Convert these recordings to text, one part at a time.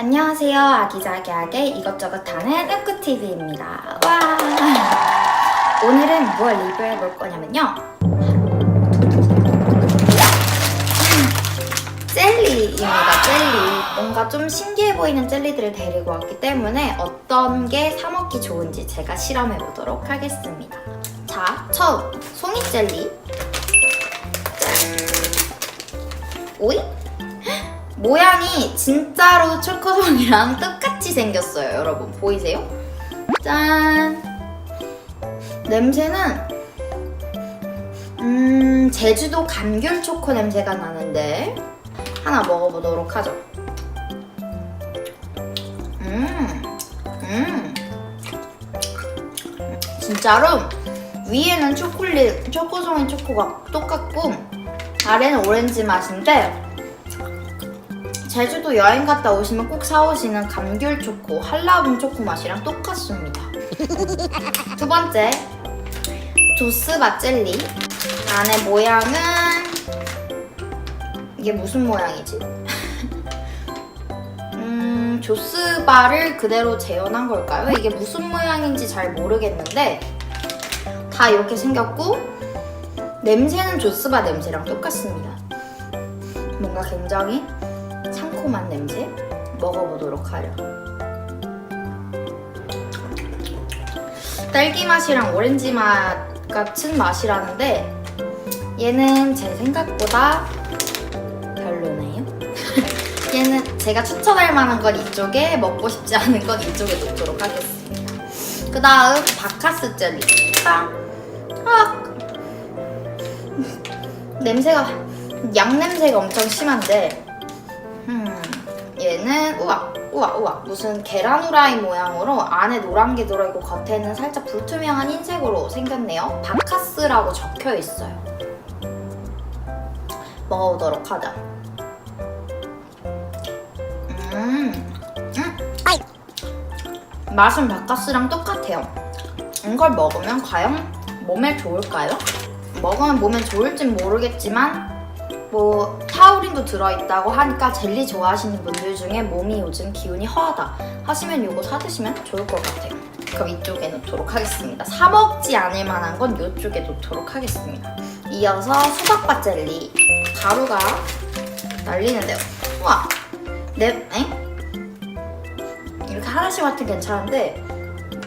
안녕하세요. 아기자기하게 이것저것 하는 으꾸TV입니다. 와! 오늘은 뭘 리뷰해 볼 거냐면요. 젤리입니다. 젤리. 뭔가 좀 신기해 보이는 젤리들을 데리고 왔기 때문에 어떤 게 사먹기 좋은지 제가 실험해 보도록 하겠습니다. 자, 처음 송이 젤리. 짠. 오이? 모양이 진짜로 초코송이랑 똑같이 생겼어요, 여러분. 보이세요? 짠! 냄새는, 음, 제주도 감귤 초코 냄새가 나는데, 하나 먹어보도록 하죠. 음, 음. 진짜로, 위에는 초콜릿, 초코송이 초코가 똑같고, 아래는 오렌지 맛인데, 제주도 여행 갔다 오시면 꼭 사오시는 감귤 초코, 한라봉 초코 맛이랑 똑같습니다. 두 번째, 조스바 젤리. 안에 모양은 이게 무슨 모양이지? 음, 조스바를 그대로 재현한 걸까요? 이게 무슨 모양인지 잘 모르겠는데 다 이렇게 생겼고 냄새는 조스바 냄새랑 똑같습니다. 뭔가 굉장히 상콤한 냄새 먹어보도록 하려. 딸기 맛이랑 오렌지 맛 같은 맛이라는데 얘는 제 생각보다 별로네요. 얘는 제가 추천할 만한 건 이쪽에 먹고 싶지 않은 건 이쪽에 놓도록 하겠습니다. 그 다음 바카스 젤리. 딱. 아. 냄새가 양 냄새가 엄청 심한데 음, 얘는 우와 우와 우와 무슨 계란 후라이 모양으로 안에 노란 게 들어있고 겉에는 살짝 불투명한 흰색으로 생겼네요. 바카스라고 적혀 있어요. 먹어보도록 하자. 음, 음. 맛은 바카스랑 똑같아요. 이걸 먹으면 과연 몸에 좋을까요? 먹으면 몸에 좋을진 모르겠지만 뭐 타우린도 들어있다고 하니까 젤리 좋아하시는 분들 중에 몸이 요즘 기운이 허하다 하시면 이거 사드시면 좋을 것 같아요. 그럼 이쪽에 놓도록 하겠습니다. 사 먹지 않을 만한 건 이쪽에 놓도록 하겠습니다. 이어서 수박바 젤리 가루가 날리는데요. 우와, 네, 엥? 이렇게 하나씩 맡으면 괜찮은데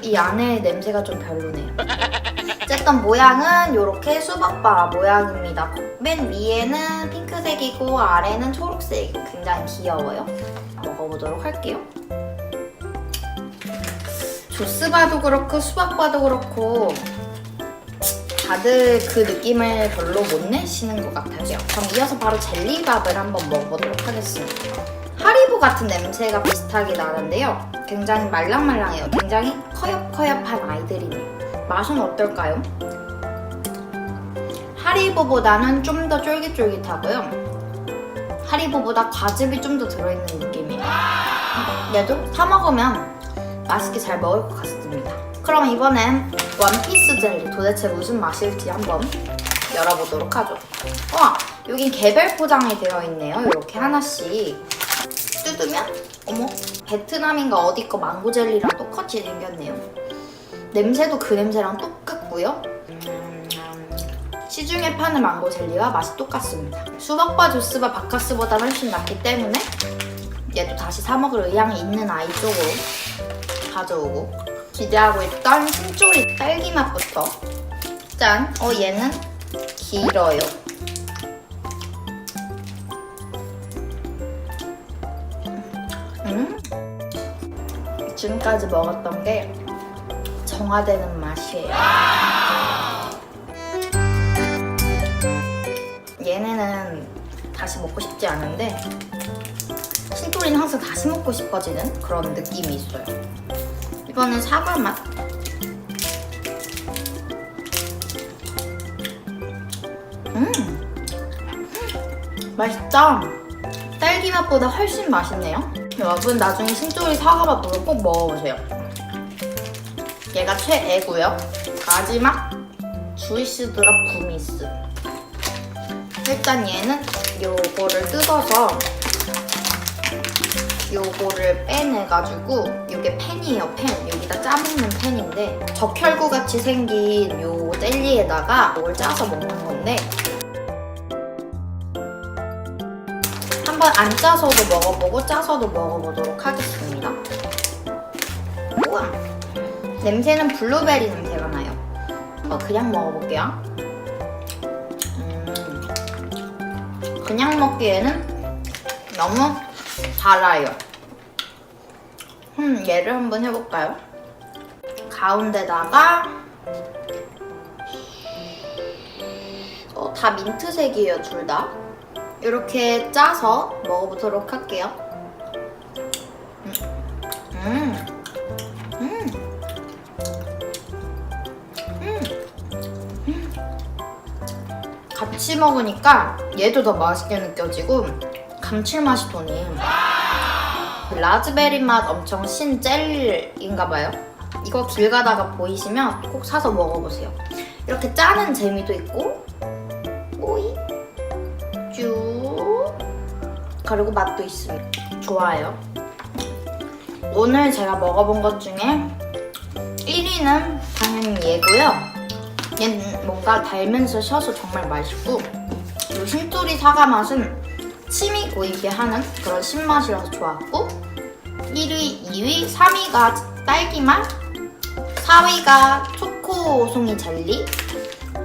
이 안에 냄새가 좀 별로네요. 어쨌든 모양은 이렇게 수박바 모양입니다. 맨 위에는 핑크색이고 아래는 초록색이고 굉장히 귀여워요. 먹어보도록 할게요. 조스바도 그렇고 수박바도 그렇고 다들 그 느낌을 별로 못 내시는 것 같아요. 그럼 이어서 바로 젤리밥을 한번 먹어보도록 하겠습니다. 하리보 같은 냄새가 비슷하게 나는데요. 굉장히 말랑말랑해요. 굉장히 커엽커엽한 아이들이네요. 맛은 어떨까요? 하리보보다는 좀 더 쫄깃쫄깃하고요. 하리보보다 과즙이 좀 더 들어있는 느낌이에요. 얘도 사 먹으면 맛있게 잘 먹을 것 같습니다. 그럼 이번엔 원피스 젤리 도대체 무슨 맛일지 한번 열어보도록 하죠. 와, 여기 개별 포장이 되어 있네요. 이렇게 하나씩 뜯으면 어머 베트남인가 어디 거 망고 젤리랑 똑같이 생겼네요. 냄새도 그 냄새랑 똑같고요. 시중에 파는 망고 젤리와 맛이 똑같습니다. 수박바 조스바 바카스보다 훨씬 낫기 때문에 얘도 다시 사 먹을 의향이 있는 아이 쪽으로 가져오고 기대하고 있던 신조리 딸기 맛부터 짠! 어 얘는 길어요. 음? 지금까지 먹었던 게 정화되는 맛이에요. 얘네는 다시 먹고 싶지 않은데 신토리는 항상 다시 먹고 싶어지는 그런 느낌이 있어요. 이거는 사과 맛. 음, 맛있다. 딸기 맛보다 훨씬 맛있네요. 여러분 나중에 신토리 사과 맛보고 꼭 먹어보세요. 얘가 최애고요. 마지막 주이스 드랍 구미스. 일단 얘는 요거를 뜯어서 요거를 빼내가지고 이게 펜이에요 펜 여기다 짜먹는 펜인데 적혈구 같이 생긴 요 젤리에다가 이걸 짜서 먹는 건데 한번 안 짜서도 먹어보고 짜서도 먹어보도록 하겠습니다 냄새는 블루베리 냄새가 나요 어, 그냥 먹어볼게요 음, 그냥 먹기에는 너무 달아요 음, 얘를 한번 해볼까요? 가운데다가 어, 다 민트색이에요 둘 다. 이렇게 짜서 먹어보도록 할게요. 음, 같이 먹으니까 얘도 더 맛있게 느껴지고 감칠맛이 도니 그 라즈베리 맛 엄청 신 젤리인가봐요. 이거 길 가다가 보이시면 꼭 사서 먹어보세요. 이렇게 짜는 재미도 있고, 오이, 쭉, 그리고 맛도 있습니다. 좋아요. 오늘 제가 먹어본 것 중에 1위는 당연히 얘고요. 얘는 뭔가 달면서 셔서 정말 맛있고, 이 신토리 사과 맛은 침이 고이게 하는 그런 신맛이라서 좋았고 1위, 2위, 3위가 딸기 맛 4위가 초코 송이 젤리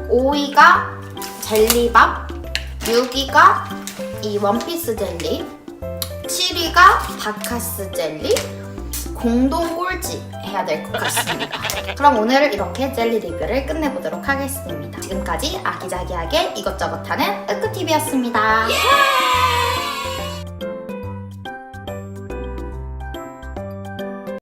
5위가 젤리밥 6위가 이 원피스 젤리 7위가 바카스 젤리 공동 꼴찌 해야 될 것 같습니다. 그럼 오늘은 이렇게 젤리 리뷰를 끝내보도록 하겠습니다. 지금까지 아기자기하게 이것저것 하는 으크TV였습니다.